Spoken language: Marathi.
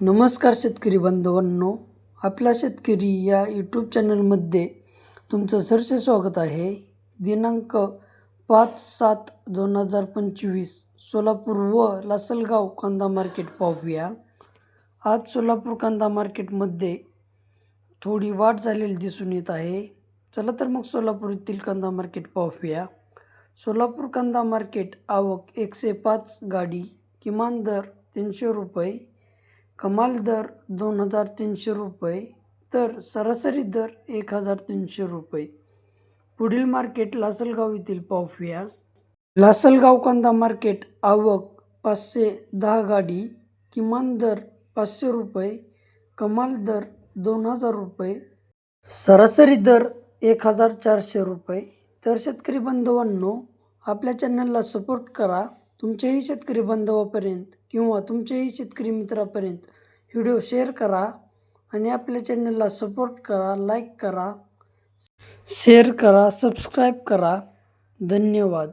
नमस्कार शेतकरी बांधवांनो आपला शेतकरी या यूट्यूब चॅनलमध्ये तुमचं सरसे स्वागत आहे. दिनांक पाच सात दोन हजार पंचवीस सोलापूर व लासलगाव कांदा मार्केट पाहूया. आज सोलापूर कांदा मार्केटमध्ये थोडी वाढ झालेली दिसून येत आहे. चला तर मग सोलापूर येथील कांदा मार्केट पाहूया. सोलापूर कांदा मार्केट आवक एकशे पाच गाडी किमान दर तीनशे रुपये कमाल दर दोन हजार तीनशे रुपये तर सरासरी दर एक हजार तीनशे रुपये. पुढील मार्केट लासलगाव येथील पाहूया लासलगाव कांदा मार्केट आवक पाचशे दहा गाडी किमान दर पाचशे रुपये कमाल दर दोन हजार रुपये सरासरी दर एक हजार चारशे रुपये. तर शेतकरी बांधवांनो आपल्या चॅनलला सपोर्ट करा. तुमच्याही शेतकरी बांधवापर्यंत किंवा तुमच्याही शेतकरी मित्रापर्यंत व्हिडिओ शेअर करा आणि आपल्या चॅनलला सपोर्ट करा लाईक करा शेअर करा सबस्क्राईब करा. धन्यवाद.